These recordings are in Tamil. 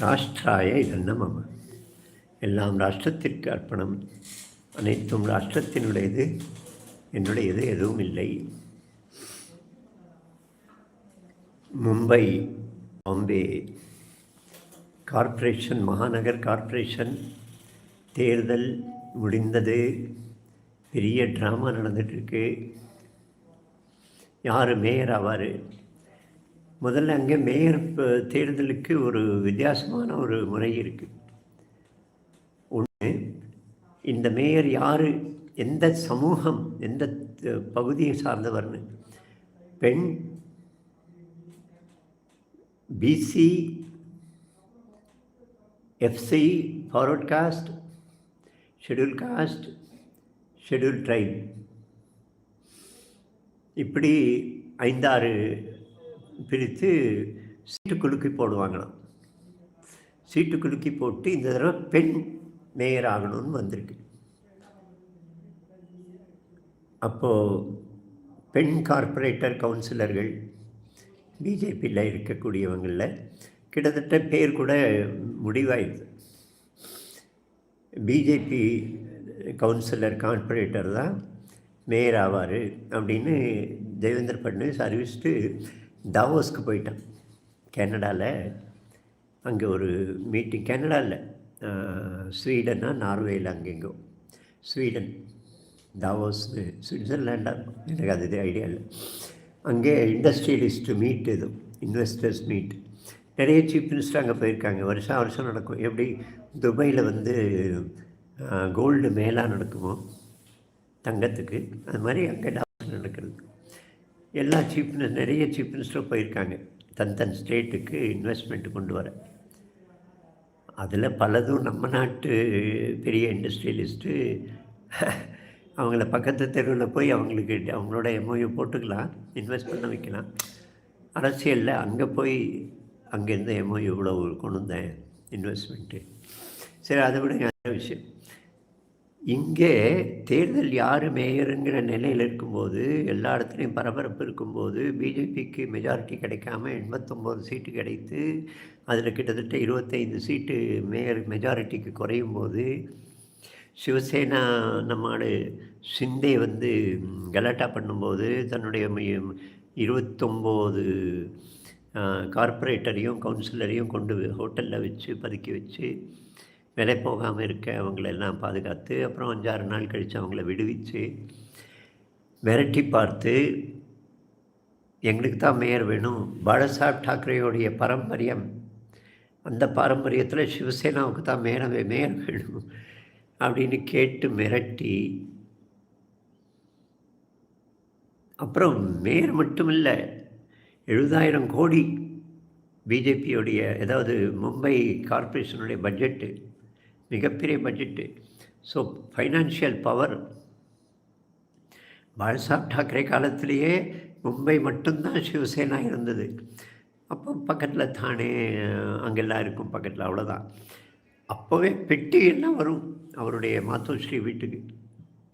ராஷ்டிராய இதன்னமம் எல்லாம் ராஷ்டிரத்திற்கு அர்ப்பணம். அனைத்தும் ராஷ்டிரத்தினுடையது. என்னுடையது எதுவும் இல்லை. Mumbai Bombay. Corporation Mahanagar corporation. தேர்தல் முடிந்தது. பெரிய ட்ராமா நடந்துகிட்ருக்கு யார் மேயர் ஆவார்? முதல்ல அங்கே மேயர் தேர்தலுக்கு ஒரு வித்தியாசமான ஒரு முறை இருக்குது ஒன்று இந்த மேயர் யார் எந்த சமூகம் எந்த பகுதியை சார்ந்தவர்னு. பெண் BC FC forward caste schedule caste schedule tribe இப்படி ஐந்தாறு பிரித்து சீட்டு குலுக்கி போடுவாங்களாம். சீட்டு குலுக்கி போட்டு இந்த தடவை பெண் மேயர் ஆகணும்னு வந்திருக்கு. அப்போது பெண் கார்ப்பரேட்டர் கவுன்சிலர்கள் பிஜேபியில் இருக்கக்கூடியவங்களில் கிட்டத்தட்ட பேர் கூட முடிவாயிடுது. பிஜேபி கவுன்சிலர் கார்ப்பரேட்டர் தான் மேயர் ஆவார் அப்படின்னு தேவேந்திர ஃபட்னவிஸ் அறிவிச்சுட்டு தாவோஸ்க்கு போயிட்டான். கனடாவில் அங்கே ஒரு மீட்டிங் கனடாவில் ஸ்வீடனா நார்வேயில் அங்கெங்கோ ஸ்வீடன் தாவோஸ்னு சுவிட்சர்லாண்டாக இருக்கும் எனக்கு அது ஐடியா இல்லை. அங்கே இண்டஸ்ட்ரியலிஸ்ட்டு மீட் இது இன்வெஸ்டர்ஸ் மீட். நிறைய சீஃப் மினிஸ்டர் அங்கே போயிருக்காங்க. வருஷம் வருஷம் நடக்கும். எப்படி துபாயில் வந்து கோல்டு மேலாக நடக்குமோ தங்கத்துக்கு அது மாதிரி அங்கே டாக்டர் நடக்கிறது எல்லா சீஃப் மினிஸ்டர் நிறைய சீஃப் மினிஸ்டரும் போயிருக்காங்க. தன் தன் ஸ்டேட்டுக்கு இன்வெஸ்ட்மெண்ட் கொண்டு வர. அதில் பலதும் நம்ம நாட்டு பெரிய இண்டஸ்ட்ரியலிஸ்ட்டு அவங்கள பக்கத்து தெருவில் போய் அவங்களுக்கு அவங்களோட எம்ஓயை போட்டுக்கலாம் இன்வெஸ்ட் பண்ண வைக்கலாம். அரசியலில் அங்கே போய் அங்கேருந்து எம்ஓ இவ்வளோ கொண்டு வந்தேன் இன்வெஸ்ட்மெண்ட்டு சரி அதை விட விஷயம். இங்கே தேர்தல் யார் மேயருங்கிற நிலையில் இருக்கும்போது எல்லா இடத்துலையும் பரபரப்பு இருக்கும்போது பிஜேபிக்கு மெஜாரிட்டி கிடைக்காம எண்பத்தொம்போது சீட்டு கிடைத்து அதில் கிட்டத்தட்ட இருபத்தைந்து சீட்டு மேயர் மெஜாரிட்டிக்கு குறையும் போது சிவசேனா நம்மாடு சிந்தே வந்து கலாட்டா பண்ணும்போது தன்னுடைய இருபத்தொம்போது கார்ப்பரேட்டரையும் கவுன்சிலரையும் கொண்டு ஹோட்டலில் வச்சு பதுக்கி வச்சு விலை போகாமல் இருக்க அவங்களெல்லாம் பாதுகாத்து அப்புறம் அஞ்சாறு நாள் கழித்து அவங்கள விடுவிச்சு விரட்டி பார்த்து எங்களுக்கு தான் மேயர் வேணும். பாலாசாஹப் டாக்கரேயோடைய பாரம்பரியம் அந்த பாரம்பரியத்தில் சிவசேனாவுக்கு தான் மேயர் மேயர் வேணும். அப்படின்னு கேட்டு மிரட்டி அப்புறம் மேயர் மட்டும் இல்லை எழுபதாயிரம் கோடி பிஜேபியோடைய ஏதாவது மும்பை கார்ப்பரேஷனுடைய பட்ஜெட்டு மிகப்பெரிய budget. So financial power Balasaheb Thackeray காலத்திலேயே மும்பை மட்டும்தான் சிவசேனா இருந்தது. அப்போ பக்கத்தில் தானே அங்கெல்லாம் இருக்கும் பக்கத்தில் அவ்வளோதான் அப்போவே பெட்டி எல்லாம் வரும் அவருடைய மாத்தோஸ்ரீ வீட்டுக்கு.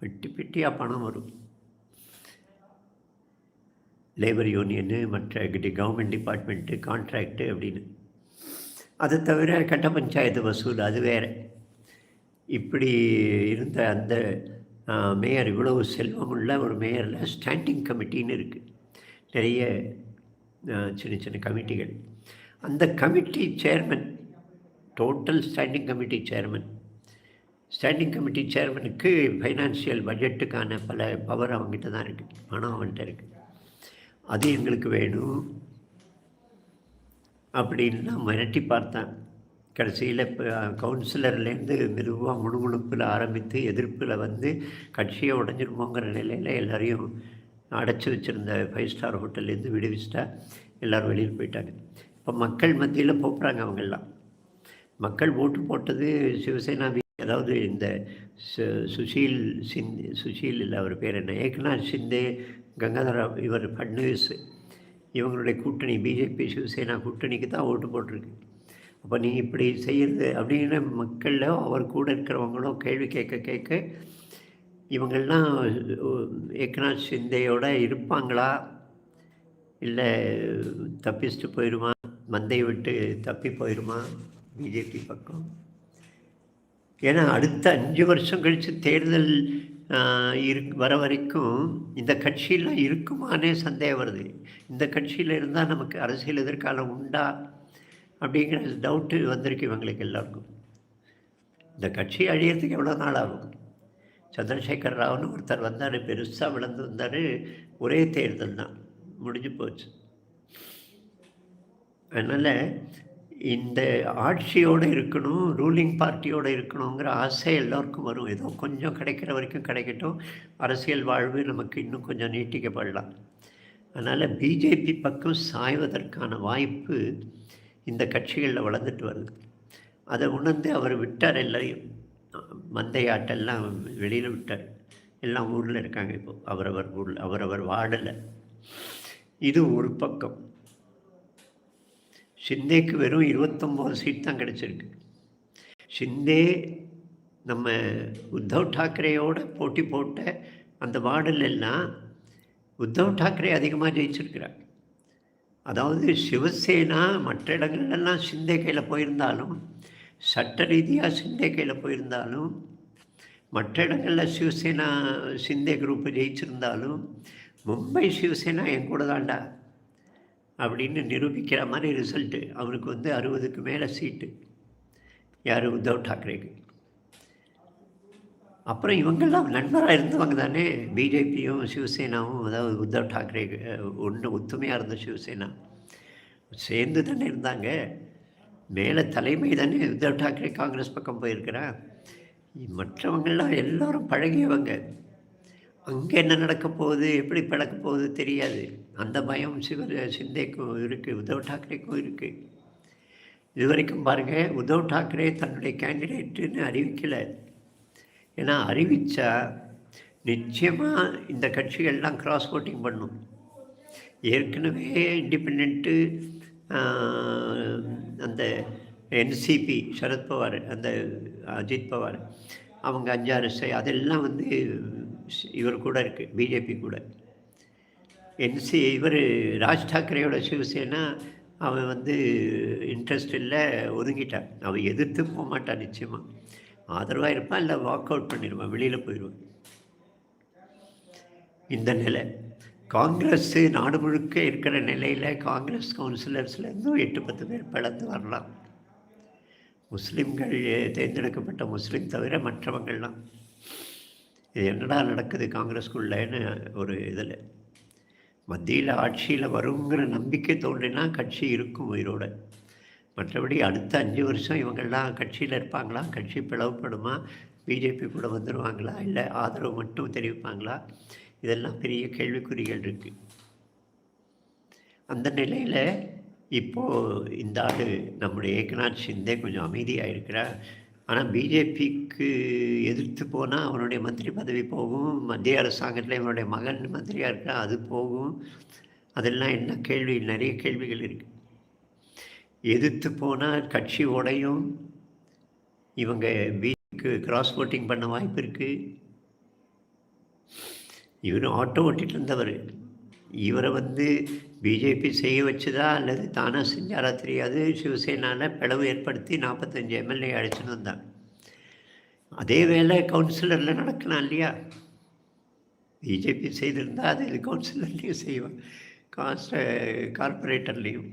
பெட்டி பெட்டியாக பணம் வரும். லேபர் யூனியனு மற்ற கவர்மெண்ட் டிபார்ட்மெண்ட்டு கான்ட்ராக்டு அப்படின்னு. அதை தவிர கட்ட பஞ்சாயத்து வசூல் அது வேறு. இப்படி இருந்த அந்த மேயர் இவ்வளவு செல்வமுள்ள ஒரு மேயரில் ஸ்டாண்டிங் கமிட்டின்னு இருக்குது நிறைய சின்ன சின்ன கமிட்டிகள் அந்த committee chairman total standing committee chairman standing committee சேர்மனுக்கு financial பட்ஜெட்டுக்கான பல பவர் அவங்ககிட்ட தான் இருக்குது பணம் அவன்கிட்ட இருக்குது அது எங்களுக்கு வேணும். அப்படின்னு நான் மிரட்டி பார்த்தேன். கடைசியில் இப்போ கவுன்சிலர்லேருந்து மெதுவாக முணுமுணுப்பில் ஆரம்பித்து எதிர்ப்பில் வந்து கட்சியை உடஞ்சிருமோங்கிற நிலையில் எல்லாரையும் அடைச்சி வச்சுருந்த ஃபைவ் ஸ்டார் ஹோட்டல்லேருந்து விடுவிச்சிட்டா எல்லோரும் வெளியில் போயிட்டாங்க. இப்போ மக்கள் மத்தியில் போகிறாங்க அவங்கெல்லாம். மக்கள் ஓட்டு போட்டது சிவசேனா அதாவது இந்த சு- சுஷீல் சிந்த் சுஷீல் இல்லை அவர் பேர் என்ன ஏக்நாத் ஷிந்தே கங்காதரா இவர் ஃபட்னவிஸ் இவங்களுடைய கூட்டணி பிஜேபி சிவசேனா கூட்டணிக்கு தான் ஓட்டு போட்டிருக்கு. அப்போ நீ இப்படி செய்கிறது அப்படின்னு மக்களில் அவர் கூட இருக்கிறவங்களும் கேள்வி கேட்க கேட்க இவங்கெல்லாம் ஏக்நாத் சிந்தையோடு இருப்பாங்களா? இல்லை தப்பிச்சுட்டு போயிடுமா மந்தையை விட்டு தப்பி போயிடுமா பிஜேபி பக்கம். ஏன்னா அடுத்த அஞ்சு வருஷம் கழித்து தேர்தல் இரு வர வரைக்கும் இந்த கட்சியெலாம் இருக்குமானே சந்தேகம் வருது. இந்த கட்சியில் இருந்தால் நமக்கு அரசியல் எதிர்காலம் உண்டா? அப்படிங்கிற டவுட்டு வந்திருக்கு இவங்களுக்கு எல்லாருக்கும். இந்த கட்சி அழியறதுக்கு எவ்வளோ நாள் ஆகும்? சந்திரசேகர் ராவ்னு ஒருத்தர் வந்தார் பெருசாக விழுந்து வந்தார் ஒரே தேர்தல் தான். முடிஞ்சு போச்சு. அதனால் இந்த ஆட்சியோடு இருக்கணும் ரூலிங் பார்ட்டியோடு இருக்கணுங்கிற ஆசை எல்லோருக்கும் வரும். ஏதோ கொஞ்சம் கிடைக்கிற வரைக்கும் கிடைக்கட்டும். அரசியல் வாழ்வு நமக்கு இன்னும் கொஞ்சம் நீட்டிக்கப்படலாம். அதனால் பிஜேபி பக்கம் சாய்வதற்கான வாய்ப்பு இந்த கட்சிகளில் வளர்ந்துட்டு வருது. அதை உணர்ந்து அவர் விட்டார் எல்லாரையும். மந்தையாட்டெல்லாம் வெளியில் விட்டார். எல்லாம் ஊரில் இருக்காங்க இப்போ. அவரவர் ஊரில் அவரவர் வார்டில். இது ஒரு பக்கம். ஷிந்தேக்கு வெறும் இருபத்தொம்போது சீட் தான் கிடச்சிருக்கு. ஷிந்தே நம்ம உத்தவ் டாக்கரேயோட போட்டி போட்ட அந்த வார்டில் எல்லாம் உத்தவ் டாக்கரே அதிகமாக ஜெயிச்சிருக்கிறார். அதாவது சிவசேனா மற்ற இடங்கள்லாம் சிந்தைக்கையில் போயிருந்தாலும் சட்ட ரீதியாக சிந்தைக்கையில் போயிருந்தாலும் மற்ற இடங்களில் சிவசேனா சிந்தே குரூப்பு ஜெயிச்சிருந்தாலும் மும்பை சிவசேனா என் கூட தாண்டா அப்படின்னு நிரூபிக்கிற மாதிரி ரிசல்ட்டு அவருக்கு வந்து அறுபதுக்கு மேலே சீட்டு யார்? உத்தவ் டாக்ரேக்கு அப்புறம் இவங்கெல்லாம் நண்பராக இருந்தவங்க தானே. பிஜேபியும் சிவசேனாவும் அதாவது உத்தவ் டாக்ரே ஒன்று ஒத்துமையாக இருந்த சிவசேனா சேர்ந்து தானே இருந்தாங்க. மேலே தலைமை தானே உத்தவ் டாக்ரே காங்கிரஸ் பக்கம் போயிருக்கிறான் மற்றவங்கள்லாம் எல்லோரும் பழகியவங்க. அங்கே என்ன நடக்க போகுது எப்படி பழக்க போகுது தெரியாது. அந்த பயம் சிவ சிந்தேக்கும் இருக்குது உத்தவ் டாக்ரேக்கும் இருக்குது இது வரைக்கும் பாருங்கள் உத்தவ் டாக்ரே தன்னுடைய கேண்டிடேட்டுன்னு அறிவிக்கலை. ஏன்னா அறிவித்தா நிச்சயமாக இந்த கட்சிகள்லாம் கிராஸ் ஓட்டிங் பண்ணும். ஏற்கனவே இண்டிபெண்ட்டு அந்த என்சிபி சரத்பவார் அந்த அஜித் பவார் அவங்க அஞ்சாறு அதெல்லாம் வந்து இவர் கூட இருக்குது பிஜேபி கூட. என்சி இவர் ராஜ் தாக்கரேயோட சிவசேனா அவன் வந்து இன்ட்ரெஸ்ட் இல்லை ஒதுங்கிட்டான். அவன் எதிர்த்து போக மாட்டான் நிச்சயமாக ஆதரவாக இருப்பான் இல்லை வாக் அவுட் பண்ணிடுவான் வெளியில் போயிடுவான் இந்த நிலை. காங்கிரஸ் நாடு முழுக்க இருக்கிற நிலையில் காங்கிரஸ் கவுன்சிலர்ஸ்லேருந்தும் எட்டு பத்து பேர் பிளந்து வரலாம். முஸ்லீம்கள் தேர்ந்தெடுக்கப்பட்ட முஸ்லீம் தவிர மற்றவங்கள்லாம். இது என்னடா நடக்குது காங்கிரஸ்குள்ளேன்னு ஒரு இதில். மத்தியில் ஆட்சியில் வருங்கிற நம்பிக்கை தோன்றினா கட்சி இருக்கும் உயிரோடு. மற்றபடி அடுத்த அஞ்சு வருஷம் இவங்கெல்லாம் கட்சியில் இருப்பாங்களா? கட்சி பிளவுப்படுமா பிஜேபி கூட வந்துடுவாங்களா இல்லை ஆதரவு மட்டும் தெரிவிப்பாங்களா? இதெல்லாம் பெரிய கேள்விக்குறிகள் இருக்குது அந்த நிலையில் இப்போது இந்த ஆடு நம்முடைய ஏக்நாத் ஷிந்தே கொஞ்சம் அமைதியாக இருக்கிறார் ஆனால் பிஜேபிக்கு எதிர்த்து போனால் அவனுடைய மந்திரி பதவி போகும். மத்திய அரசாங்கத்தில் இவனுடைய மகன் மந்திரியாக இருக்கா அது போகும். அதெல்லாம் என்ன கேள்வி? நிறைய கேள்விகள் இருக்குது எதிர்த்து போனால் கட்சி உடையும். இவங்க பிஜேபிக்கு கிராஸ் ஓட்டிங் பண்ண வாய்ப்பு இருக்குது இவரும் ஆட்டோ ஓட்டிகிட்டு இருந்தவர். இவரை வந்து பிஜேபி செய்ய வச்சுதா அல்லது தானாக செஞ்சாரா தெரியாது. சிவசேனாவில் பிளவு ஏற்படுத்தி நாற்பத்தஞ்சு எம்எல்ஏ அழைச்சின்னு வந்தாங்க அதே வேலை கவுன்சிலரில் நடக்கலாம் இல்லையா? பிஜேபி செய்திருந்தால் அது கவுன்சிலர்லேயும் செய்வோம் காஸ்ட் கார்பரேட்டர்லேயும்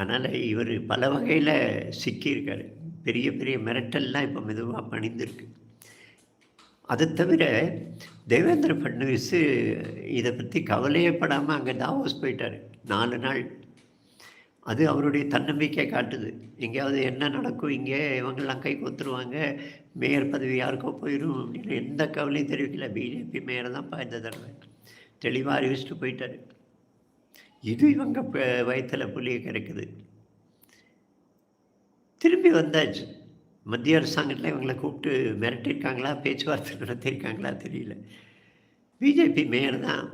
அதனால் இவர் பல வகையில் சிக்கியிருக்காரு. பெரிய பெரிய மிரட்டல்லாம் இப்போ மெதுவாக பணிந்திருக்கு. அது தவிர தேவேந்திர ஃபட்னவிஸ் இதை பற்றி கவலையே படாமல் அங்கே தாவோஸ் போயிட்டார். நாலு நாள். அது அவருடைய தன்னம்பிக்கை காட்டுது. எங்கேயாவது என்ன நடக்கும் இங்கே இவங்கெல்லாம் கை கொத்துருவாங்க மேயர் பதவி யாருக்கோ போயிடும் அப்படின்னு எந்த கவலையும் தெரிவிக்கல. பிஜேபி மேயர் தான் இந்த தடவை. தெளிவாக அறிவிச்சுட்டு போயிட்டார். இது இவங்க வயத்தில் புள்ளியை கிடைக்குது திரும்பி வந்தாச்சு. மத்திய அரசாங்கத்தில் இவங்களை கூப்பிட்டு மிரட்டியிருக்காங்களா? பேச்சுவார்த்தை நடத்தியிருக்காங்களா? தெரியல. பிஜேபி மேயர் தான்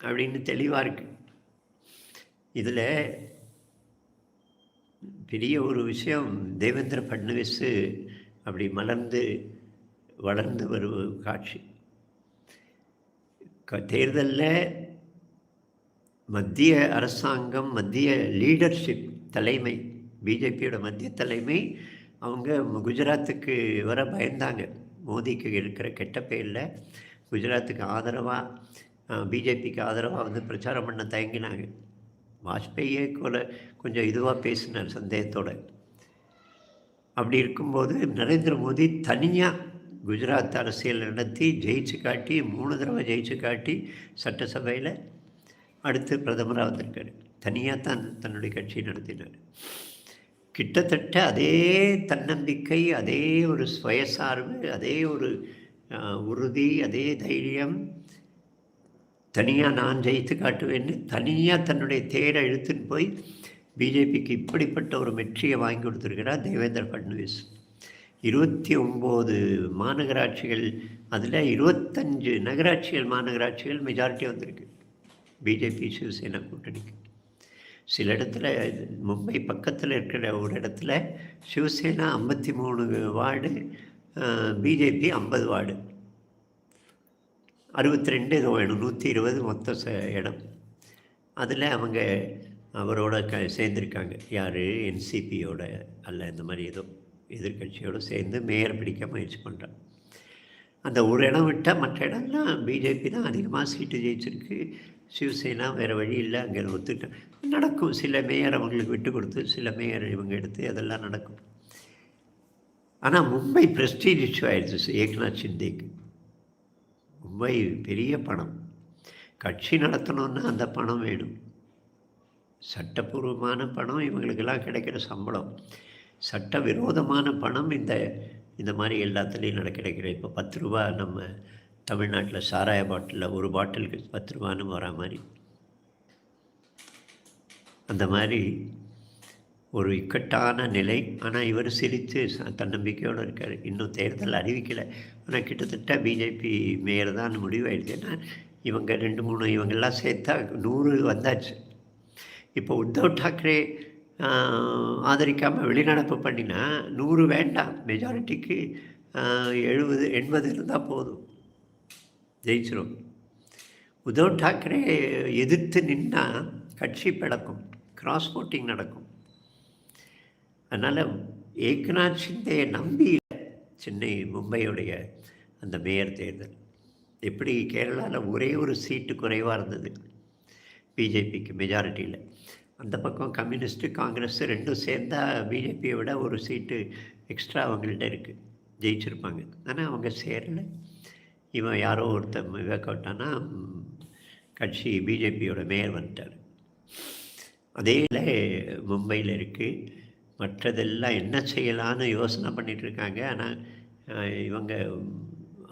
அப்படின்னு தெளிவாக இருக்குது இதில் பெரிய ஒரு விஷயம் தேவேந்திர ஃபட்னவிஸ் அப்படி மலர்ந்து வளர்ந்து வரும் காட்சி. தேர்தலில் மத்திய அரசாங்கம் மத்திய லீடர்ஷிப் தலைமை பிஜேபியோட மத்திய தலைமை அவங்க குஜராத்துக்கு வர பயந்தாங்க. மோடிக்கு இருக்கிற கெட்ட பேரில் குஜராத்துக்கு ஆதரவாக பிஜேபிக்கு ஆதரவாக வந்து பிரச்சாரம் பண்ண தயங்கினாங்க. வாஜ்பேயே கூட கொஞ்சம் இதுவாக பேசினார் சந்தேகத்தோடு. அப்படி இருக்கும்போது நரேந்திர மோடி தனியாக குஜராத் அரசியல் நடத்தி ஜெயிச்சு காட்டி மூணு தடவை ஜெயிச்சு காட்டி சட்டசபையில் அடுத்து பிரதமராக வந்திருக்கார் தனியாக தான் தன்னுடைய கட்சியை நடத்தினார். கிட்டத்தட்ட அதே தன்னம்பிக்கை அதே ஒரு சுயசார்பு அதே ஒரு உறுதி அதே தைரியம். தனியாக நான் ஜெயித்து காட்டுவேன்னு தனியாக தன்னுடைய தேரை இழுத்துன்னு போய் பிஜேபிக்கு இப்படிப்பட்ட ஒரு வெற்றியை வாங்கி கொடுத்துருக்கிறார் தேவேந்திர ஃபட்னவிஸ். இருபத்தி ஒம்பது மாநகராட்சிகள் அதில் இருபத்தஞ்சு நகராட்சிகள் மாநகராட்சிகள் மெஜாரிட்டி வந்திருக்கு. பிஜேபி சிவசேனா கூட்டணிக்கு. சில இடத்துல மும்பை பக்கத்தில் இருக்கிற ஒரு இடத்துல சிவசேனா ஐம்பத்தி மூணு வார்டு பிஜேபி ஐம்பது வார்டு. அறுபத்தி ரெண்டு இது வேணும் நூற்றி இருபது மொத்த ச இடம். அதில் அவங்க அவரோட க சேர்ந்துருக்காங்க. யார்? என்சிபியோட அல்ல இந்த மாதிரி ஏதோ எதிர்கட்சியோடு சேர்ந்து மேயர் பிடிக்க முயற்சி பண்ணுறாங்க அந்த ஒரு இடம் விட்டால் மற்ற இடம்லாம் பிஜேபி தான் அதிகமாக சீட்டு ஜெயிச்சிருக்கு. சிவசேனா வேறு வழி இல்லை அங்கே ஒத்துக்கிட்டேன் நடக்கும். சில மேயர் அவங்களுக்கு விட்டு கொடுத்து சில மேயர் இவங்க எடுத்து அதெல்லாம் நடக்கும். ஆனால் மும்பை ப்ரெஸ்டீஜ் இஷ்யூ ஆயிடுச்சு ஏக்நாத் ஷிந்தேக்கு மும்பை பெரிய பணம். கட்சி நடத்தணுன்னா அந்த பணம் வேணும். சட்டப்பூர்வமான பணம் இவங்களுக்கெல்லாம் கிடைக்கிற சம்பளம். சட்ட விரோதமான பணம் இந்த இந்த மாதிரி எல்லாத்துலேயும் நட கிடைக்கிற. இப்போ பத்து ரூபா நம்ம தமிழ்நாட்டில் சாராய பாட்டிலில் ஒரு பாட்டிலுக்கு பத்து ரூபான்னு வர மாதிரி. அந்த மாதிரி ஒரு இக்கட்டான நிலை. ஆனால் இவர் சிரித்து தன்னம்பிக்கையோடு இருக்கார். இன்னும் தேர்தல் அறிவிக்கலை. ஆனால் கிட்டத்தட்ட பிஜேபி மேயர் தான் முடிவாயிடுது ஏன்னா இவங்க ரெண்டு மூணு இவங்கெல்லாம் சேர்த்தா நூறு வந்தாச்சு. இப்போ உத்தவ் டாக்ரே ஆதரிக்காமல் வெளிநடப்பு பண்ணினா நூறு வேண்டாம். மெஜாரிட்டிக்கு எழுபது எண்பது இருந்தால் போதும். ஜெயிச்சிடும் உத்தவ் டாக்கரே எதிர்த்து நின்னால் கட்சி பிளக்கும் கிராஸ் ஓட்டிங் நடக்கும். அதனால் ஏக்நாத் சிந்தையை நம்பி சென்னை மும்பையுடைய அந்த மேயர் தேர்தல். எப்படி கேரளாவில் ஒரே ஒரு சீட்டு குறைவாக இருந்தது? பிஜேபிக்கு மெஜாரிட்டியில் அந்த பக்கம் கம்யூனிஸ்ட்டு காங்கிரஸ் ரெண்டும் சேர்ந்தால் பிஜேபியை விட ஒரு சீட்டு எக்ஸ்ட்ரா அவங்கள்ட்ட இருக்குது ஜெயிச்சிருப்பாங்க. ஆனால் அவங்க சேரலை. இவன் யாரோ ஒருத்தன் விவேகவுட்டானா கட்சி பிஜேபியோட மேயர் வந்துட்டார். அதே மும்பையில் இருக்குது மற்றதெல்லாம் என்ன செய்யலான்னு யோசனை பண்ணிகிட்ருக்காங்க ஆனால் இவங்க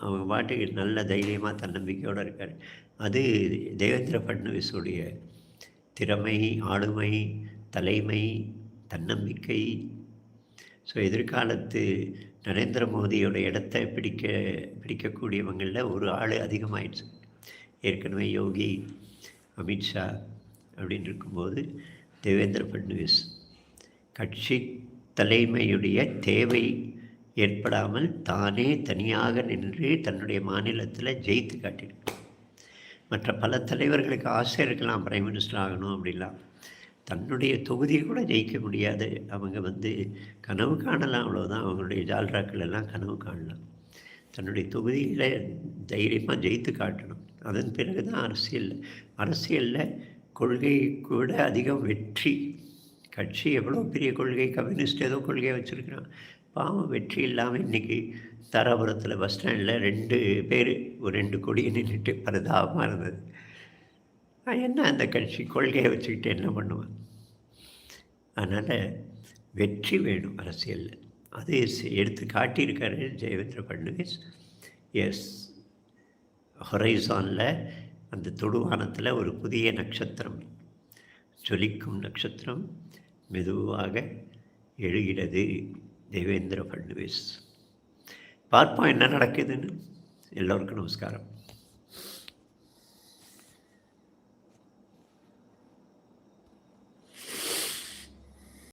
அவங்க பாட்டுக்கு நல்ல தைரியமாக தன்னம்பிக்கையோடு இருக்கார். அது தேவேந்திர ஃபட்னவிஸுடைய திறமை ஆளுமை தலைமை தன்னம்பிக்கை. ஸோ எதிர்காலத்து நரேந்திர மோடியோட இடத்த பிடிக்க பிடிக்கக்கூடியவங்களில் ஒரு ஆள் அதிகமாயிடுச்சு. ஏற்கனவே யோகி அமித்ஷா அப்படின்னு இருக்கும்போது தேவேந்திர ஃபட்னவிஸ். கட்சி தலைமையுடைய தேவை ஏற்படாமல் தானே தனியாக நின்று தன்னுடைய மாநிலத்தில் ஜெயித்து காட்டியிருக்கு. மற்ற பல தலைவர்களுக்கு ஆசை இருக்கலாம் பிரைம் மினிஸ்டர் ஆகணும் அப்படிலாம். தன்னுடைய தொகுதியை கூட ஜெயிக்க முடியாது. அவங்க வந்து கனவு காணலாம் அவ்வளோதான் அவங்களுடைய ஜால்ராக்கள் எல்லாம் கனவு காணலாம். தன்னுடைய தொகுதியில் தைரியமாக ஜெயித்து காட்டணும். அதன் பிறகு தான் அரசியல் அரசியலில் கொள்கை கூட அதிகம் வெற்றி. கட்சி எவ்வளோ பெரிய கொள்கை? கம்யூனிஸ்ட் ஏதோ கொள்கையை வச்சுருக்கிறான். பாவம் வெற்றி இல்லாமல் இன்றைக்கி தாராபுரத்தில் பஸ் ஸ்டாண்டில் ரெண்டு பேர் ஒரு ரெண்டு கொடியை நின்றுட்டு பரிதாபமாக இருந்தது. என்ன அந்த கட்சி கொள்கையை வச்சுக்கிட்டு என்ன பண்ணுவான்? அதனால் வெற்றி வேணும் அரசியலில். அது எடுத்து காட்டியிருக்காரு ஜெயவேந்திர ஃபட்னவிஸ். எஸ் ஹொரைசானில் அந்த தொடுவானத்தில் ஒரு புதிய நட்சத்திரம் ஜொலிக்கும் நட்சத்திரம் மெதுவாக எழுகிறது தேவேந்திர ஃபட்னவிஸ். பார்ப்போம் என்ன நடக்குதுன்னு. எல்லோருக்கும் நமஸ்காரம்.